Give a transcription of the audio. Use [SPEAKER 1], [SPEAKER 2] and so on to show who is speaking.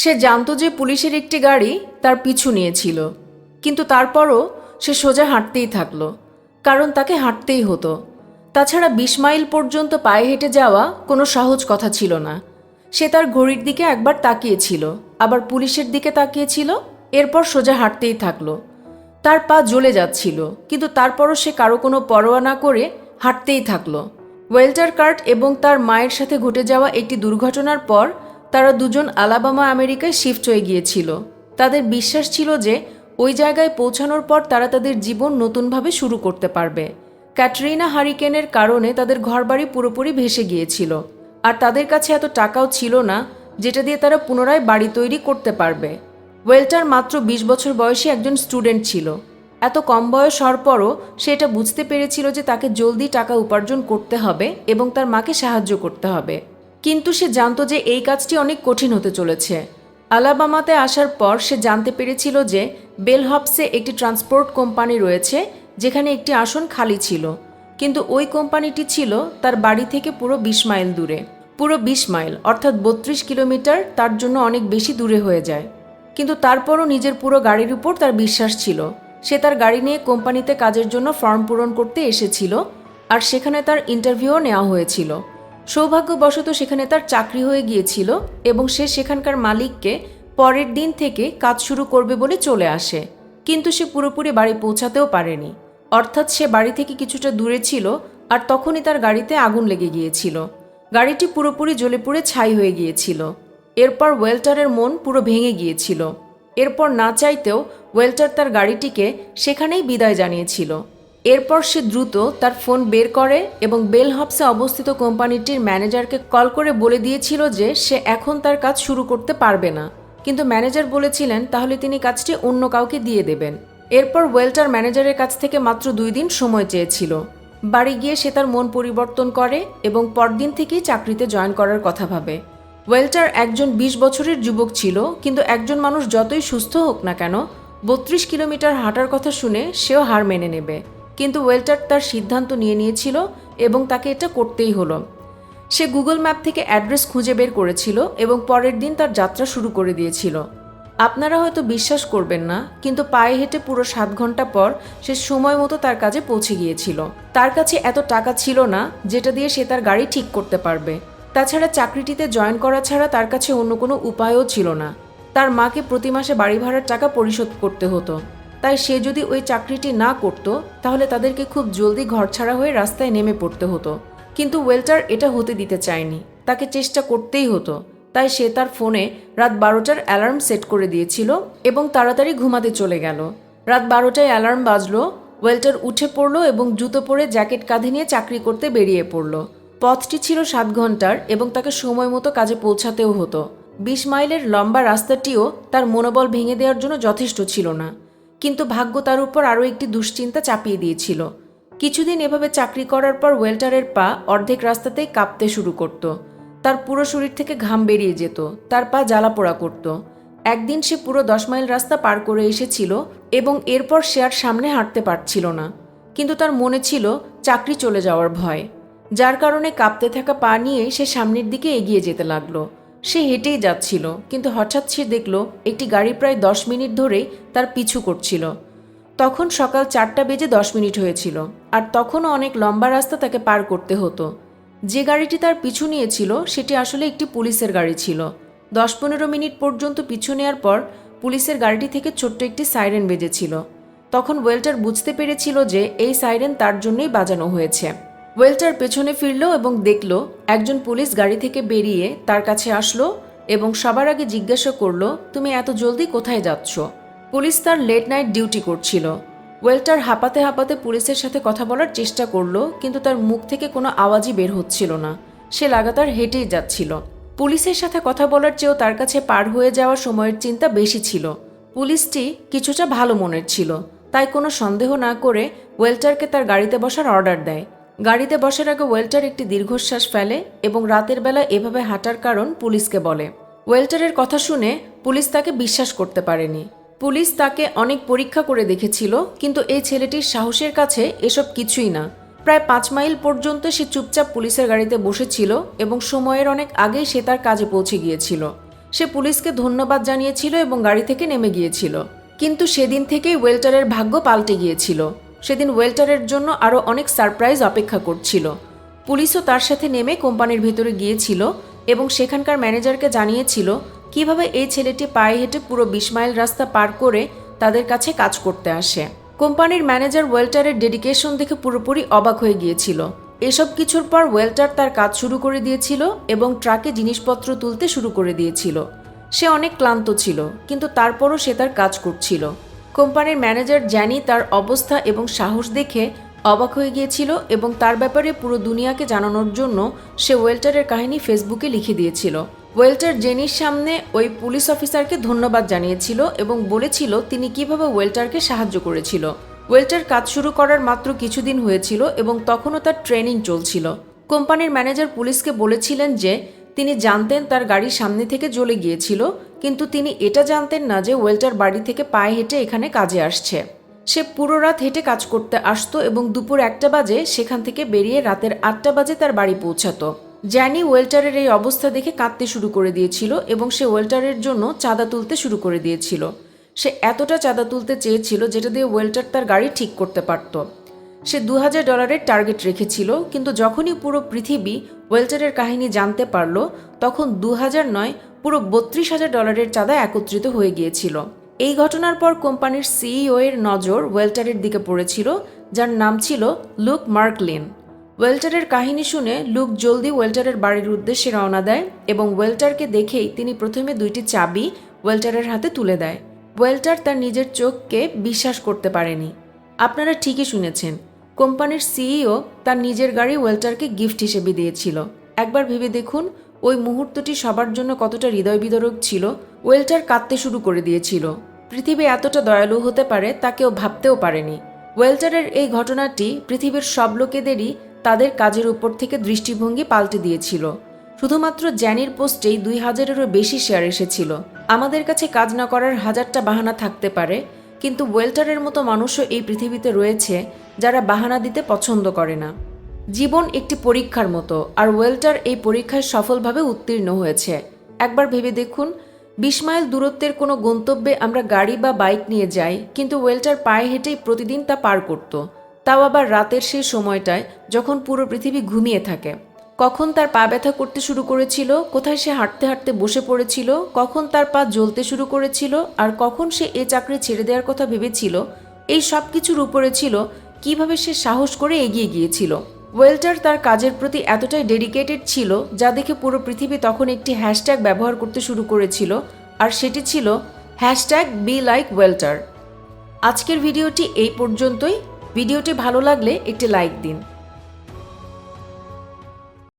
[SPEAKER 1] সে জানতো যে পুলিশের একটি গাড়ি তার পিছু নিয়েছিল, কিন্তু তারপরও সে সোজা হাঁটতেই থাকল, কারণ তাকে হাঁটতেই হতো। তাছাড়া বিশ মাইল পর্যন্ত পায়ে হেঁটে যাওয়া কোনো সহজ কথা ছিল না। সে তার ঘড়ির দিকে একবার তাকিয়েছিল, আবার পুলিশের দিকে তাকিয়েছিল, এরপর সোজা হাঁটতেই থাকল। তার পা জ্বলে যাচ্ছিল, কিন্তু তারপরও সে কারও কোনো পরোয়া না করে হাঁটতেই থাকল। ওয়েল্টার কার্ট এবং তার মায়ের সাথে ঘটে যাওয়া একটি দুর্ঘটনার পর তারা দুজন আলাবামা আমেরিকায় শিফট হয়ে গিয়েছিল। তাদের বিশ্বাস ছিল যে ওই জায়গায় পৌঁছানোর পর তারা তাদের জীবন নতুনভাবে শুরু করতে পারবে। ক্যাটরিনা হারিকেনের কারণে তাদের ঘরবাড়ি পুরোপুরি ভেসে গিয়েছিল। আর তাদের কাছে এত টাকাও ছিল না, যেটা দিয়ে তারা পুনরায় বাড়ি তৈরি করতে পারবে। ওয়েল্টার মাত্র বিশ বছর বয়সী একজন স্টুডেন্ট ছিল। এত কম বয়স হওয়ার পরও সে এটা বুঝতে পেরেছিল যে তাকে জলদি টাকা উপার্জন করতে হবে এবং তার মাকে সাহায্য করতে হবে। কিন্তু সে জানতো যে এই কাজটি অনেক কঠিন হতে চলেছে। আলাবামাতে আসার পর সে জানতে পেরেছিল যে বেলহপসে একটি ট্রান্সপোর্ট কোম্পানি রয়েছে, যেখানে একটি আসন খালি ছিল। কিন্তু ওই কোম্পানিটি ছিল তার বাড়ি থেকে পুরো বিশ মাইল দূরে। পুরো বিশ মাইল, অর্থাৎ বত্রিশ কিলোমিটার, তার জন্য অনেক বেশি দূরে হয়ে যায়। কিন্তু তারপরও নিজের পুরো গাড়ির উপর তার বিশ্বাস ছিল। সে তার গাড়ি নিয়ে কোম্পানিতে কাজের জন্য ফর্ম পূরণ করতে এসেছিল, আর সেখানে তার ইন্টারভিউও নেওয়া হয়েছিল। সৌভাগ্যবশত সেখানে তার চাকরি হয়ে গিয়েছিল এবং সে সেখানকার মালিককে পরের দিন থেকে কাজ শুরু করবে বলে চলে আসে। কিন্তু সে পুরোপুরি বাড়ি পৌঁছাতেও পারেনি। অর্থাৎ সে বাড়ি থেকে কিছুটা দূরে ছিল আর তখনই তার গাড়িতে আগুন লেগে গিয়েছিল। গাড়িটি পুরোপুরি জ্বলে পুড়ে ছাই হয়ে গিয়েছিল। এরপর ওয়েল্টারের মন পুরো ভেঙে গিয়েছিল। এরপর না চাইতেও ওয়েল্টার তার গাড়িটিকে সেখানেই বিদায় জানিয়েছিল। এরপর সে দ্রুত তার ফোন বের করে এবং বেল হবসে অবস্থিত কোম্পানিটির ম্যানেজারকে কল করে বলে দিয়েছিল যে সে এখন তার কাজ শুরু করতে পারবে না। কিন্তু ম্যানেজার বলেছিলেন, তাহলে তিনি কাজটি অন্য কাউকে দিয়ে দেবেন। এরপর ওয়েল্টার ম্যানেজারের কাছ থেকে মাত্র দুই দিন সময় চেয়েছিল। বাড়ি গিয়ে সে তার মন পরিবর্তন করে এবং পরদিন থেকেই চাকরিতে জয়েন করার কথা ভাবে। ওয়েল্টার একজন বিশ বছরের যুবক ছিল, কিন্তু একজন মানুষ যতই সুস্থ হোক না কেন, বত্রিশ কিলোমিটার হাঁটার কথা শুনে সেও হার মেনে নেবে। কিন্তু ওয়েল্টার তার সিদ্ধান্ত নিয়ে নিয়েছিল এবং তাকে এটা করতেই হলো। সে গুগল ম্যাপ থেকে অ্যাড্রেস খুঁজে বের করেছিল এবং পরের দিন তার যাত্রা শুরু করে দিয়েছিল। আপনারা হয়তো বিশ্বাস করবেন না, কিন্তু পায়ে হেঁটে পুরো সাত ঘণ্টা পর সে সময় মতো তার কাজে পৌঁছে গিয়েছিল। তার কাছে এত টাকা ছিল না, যেটা দিয়ে সে তার গাড়ি ঠিক করতে পারবে। তাছাড়া চাকরিটিতে জয়েন করা ছাড়া তার কাছে অন্য কোনো উপায়ও ছিল না। তার মাকে প্রতি মাসে বাড়ি ভাড়ার টাকা পরিশোধ করতে হতো। তাই সে যদি ওই চাকরিটি না করত, তাহলে তাদেরকে খুব জলদি ঘরছাড়া হয়ে রাস্তায় নেমে পড়তে হতো। কিন্তু ওয়েল্টার এটা হতে দিতে চায়নি। তাকে চেষ্টা করতেই হতো। তাই সে তার ফোনে রাত বারোটার অ্যালার্ম সেট করে দিয়েছিল এবং তাড়াতাড়ি ঘুমাতে চলে গেল। রাত বারোটায় অ্যালার্ম বাজলো, ওয়েল্টার উঠে পড়ল এবং জুতো পরে জ্যাকেট কাঁধে নিয়ে চাকরি করতে বেরিয়ে পড়ল। পথটি ছিল সাত ঘণ্টার এবং তাকে সময় মতো কাজে পৌঁছাতেও হতো। বিশ মাইলের লম্বা রাস্তাটিও তার মনোবল ভেঙে দেওয়ার জন্য যথেষ্ট ছিল না। কিন্তু ভাগ্য তার উপর আরও একটি দুশ্চিন্তা চাপিয়ে দিয়েছিল। কিছুদিন এভাবে চাকরি করার পর ওয়েল্টারের পা অর্ধেক রাস্তাতেই কাঁপতে শুরু করত। তার পুরো শরীর থেকে ঘাম বেরিয়ে যেত, তার পা জ্বালা পোড়া করত। একদিন সে পুরো দশ মাইল রাস্তা পার করে এসেছিল এবং এরপর সে আর সামনে হাঁটতে পারছিল না। কিন্তু তার মনে ছিল চাকরি চলে যাওয়ার ভয়। যার কারণে কাঁপতে থাকা পা নিয়ে সে সামনের দিকে এগিয়ে যেতে লাগল। সে হেঁটেই যাচ্ছিল, কিন্তু হঠাৎ সে দেখল একটি গাড়ি প্রায় দশ মিনিট ধরেই তার পিছু করছিল। তখন সকাল চারটা বেজে দশ মিনিট হয়েছিল, আর তখনও অনেক লম্বা রাস্তা তাকে পার করতে হতো। যে গাড়িটি তার পিছু নিয়েছিল, সেটি আসলে একটি পুলিশের গাড়ি ছিল। দশ পনেরো মিনিট পর্যন্ত পিছু নেওয়ার পর পুলিশের গাড়িটি থেকে ছোট্ট একটি সাইরেন বেজেছিল। তখন ওয়েল্টার বুঝতে পেরেছিল যে এই সাইরেন তার জন্যই বাজানো হয়েছে। ওয়েল্টার পেছনে ফিরল এবং দেখল একজন পুলিশ গাড়ি থেকে বেরিয়ে তার কাছে আসলো এবং সবার আগে জিজ্ঞাসা করল, তুমি এত জলদি কোথায় যাচ্ছ? পুলিশ তার লেট নাইট ডিউটি করছিল। ওয়েল্টার হাঁপাতে হাঁপাতে পুলিশের সাথে কথা বলার চেষ্টা করল, কিন্তু তার মুখ থেকে কোনো আওয়াজই বের হচ্ছিল না। সে লাগাতার হেঁটেই যাচ্ছিল। পুলিশের সাথে কথা বলার চেয়েও তার কাছে পার হয়ে যাওয়ার সময়ের চিন্তা বেশি ছিল। পুলিশটি কিছুটা ভালো মনের ছিল, তাই কোনো সন্দেহ না করে ওয়েল্টারকে তার গাড়িতে বসার অর্ডার দেয়। গাড়িতে বসার আগে ওয়েল্টার একটি দীর্ঘশ্বাস ফেলে এবং রাতের বেলা এভাবে হাঁটার কারণ পুলিশকে বলে। ওয়েল্টারের কথা শুনে পুলিশ তাকে বিশ্বাস করতে পারেনি। পুলিশ তাকে অনেক পরীক্ষা করে দেখেছিল, কিন্তু এই ছেলেটির সাহসের কাছে এসব কিছুই না। প্রায় পাঁচ মাইল পর্যন্ত সে চুপচাপ পুলিশের গাড়িতে বসেছিল এবং সময়ের অনেক আগেই সে তার কাজে পৌঁছে গিয়েছিল। সে পুলিশকে ধন্যবাদ জানিয়েছিল এবং গাড়ি থেকে নেমে গিয়েছিল। কিন্তু সেদিন থেকেই ওয়েল্টারের ভাগ্য পাল্টে গিয়েছিল। সেদিন ওয়েল্টারের জন্য আরও অনেক সারপ্রাইজ অপেক্ষা করছিল। পুলিশও তার সাথে নেমে কোম্পানির ভেতরে গিয়েছিল এবং সেখানকার ম্যানেজারকে জানিয়েছিল কীভাবে এই ছেলেটি পায়ে হেঁটে পুরো বিশ মাইল রাস্তা পার করে তাদের কাছে কাজ করতে আসে। কোম্পানির ম্যানেজার ওয়েল্টারের ডেডিকেশন দেখে পুরোপুরি অবাক হয়ে গিয়েছিল। এসব কিছুর পর ওয়েল্টার তার কাজ শুরু করে দিয়েছিল এবং ট্রাকে জিনিসপত্র তুলতে শুরু করে দিয়েছিল। সে অনেক ক্লান্ত ছিল, কিন্তু তারপরও সে তার কাজ করছিল। কোম্পানির ম্যানেজার জ্যানি তার অবস্থা এবং সাহস দেখে অবাক হয়ে গিয়েছিল এবং তার ব্যাপারে পুরো দুনিয়াকে জানানোর জন্য সে ওয়েল্টারের কাহিনী ফেসবুকে লিখে দিয়েছিল। ওয়েল্টার জেনির সামনে ওই পুলিশ অফিসারকে ধন্যবাদ জানিয়েছিল এবং বলেছিল তিনি কীভাবে ওয়েল্টারকে সাহায্য করেছিল। ওয়েল্টার কাজ শুরু করার মাত্র কিছুদিন হয়েছিল এবং তখনও তার ট্রেনিং চলছিল। কোম্পানির ম্যানেজার পুলিশকে বলেছিলেন যে, তিনি জানতেন তার গাড়ি সামনে থেকে জ্বলে গিয়েছিল কিন্তু তিনি এটা জানতেন না যে ওয়েল্টার বাড়ি থেকে পায়ে হেঁটে এখানে কাজে আসছে। সে পুরো রাত হেঁটে কাজ করতে আসতো এবং দুপুর একটা বাজে সেখান থেকে বেরিয়ে রাতের আটটা বাজে তার বাড়ি পৌঁছাতো। জ্যানি ওয়েল্টারের এই অবস্থা দেখে কাঁদতে শুরু করে দিয়েছিল এবং সে ওয়েল্টারের জন্য চাঁদা তুলতে শুরু করে দিয়েছিল। সে এতটা চাঁদা তুলতে চেয়েছিল যেটা দিয়ে ওয়েল্টার তার গাড়ি ঠিক করতে পারত। সে দু হাজার ডলারের টার্গেট রেখেছিল, কিন্তু যখনই পুরো পৃথিবী ওয়েল্টারের কাহিনী জানতে পারল, তখন দু হাজার নয় পুরো বত্রিশ হাজার ডলারের চাঁদা একত্রিত হয়ে গিয়েছিল। এই ঘটনার পর কোম্পানির সিইও এর নজর ওয়েল্টারের দিকে পড়েছিল, যার নাম ছিল লুক মার্কলিন। ওয়েল্টারের কাহিনী শুনে লুক জলদি ওয়েল্টারের বাড়ির উদ্দেশ্যে রওনা দেয় এবং ওয়েল্টারকে দেখেই তিনি প্রথমে দুইটি চাবি ওয়েল্টারের হাতে তুলে দেয়। ওয়েল্টার তার নিজের চোখকে বিশ্বাস করতে পারেনি। আপনারা ঠিকই শুনেছেন, কোম্পানির সিইও তার নিজের গাড়ি ওয়েল্টারকে গিফট হিসেবে দিয়েছিল। একবার ভেবে দেখুন ওই মুহূর্তটি সবার জন্য কতটা হৃদয় বিদরক ছিল, ওয়েল্টার কাঁদতে শুরু করে দিয়েছিল। পৃথিবী এতটা দয়ালু হতে পারে তা কেউ ভাবতেও পারেনি। ওয়েল্টারের এই ঘটনাটি পৃথিবীর সব লোকেদেরই তাদের কাজের উপর থেকে দৃষ্টিভঙ্গি পাল্টে দিয়েছিল। শুধুমাত্র জ্যানির পোস্টেই দুই হাজারেরও বেশি শেয়ার এসেছিল। আমাদের কাছে কাজ না করার হাজারটা বাহানা থাকতে পারে, কিন্তু ওয়েল্টারের মতো মানুষও এই পৃথিবীতে রয়েছে যারা বাহানা দিতে পছন্দ করে না। জীবন একটি পরীক্ষার মতো, আর ওয়েল্টার এই পরীক্ষায় সফলভাবে উত্তীর্ণ হয়েছে। একবার ভেবে দেখুন, বিশ মাইল দূরত্বের কোনো গন্তব্যে আমরা গাড়ি বা বাইক নিয়ে যাই, কিন্তু ওয়েল্টার পায়ে হেঁটেই প্রতিদিন তা পার করত। তাও আবার রাতের সেই সময়টায়, যখন পুরো পৃথিবী ঘুমিয়ে থাকে। কখন তার পা ব্যথা করতে শুরু করেছিল, কোথায় সে হাঁটতে হাঁটতে বসে পড়েছিল, কখন তার পা জ্বলতে শুরু করেছিল, আর কখন সে এ চাকরি ছেড়ে দেওয়ার কথা ভেবেছিল, এই সব কিছুর উপরে ছিল কীভাবে সে সাহস করে এগিয়ে গিয়েছিল। ওয়েল্টার তার কাজের প্রতি এতটাই ডেডিকেটেড ছিল যা দেখে পুরো পৃথিবী তখন একটি হ্যাশট্যাগ ব্যবহার করতে শুরু করেছিল, আর সেটি ছিল হ্যাশট্যাগ বি লাইক ওয়েল্টার। আজকের ভিডিওটি এই পর্যন্তই। ভিডিওটি ভালো লাগলে একটি লাইক দিন।